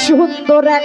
সুন্দর এক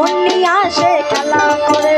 পাখি আসে খেলা করে।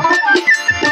Thank you.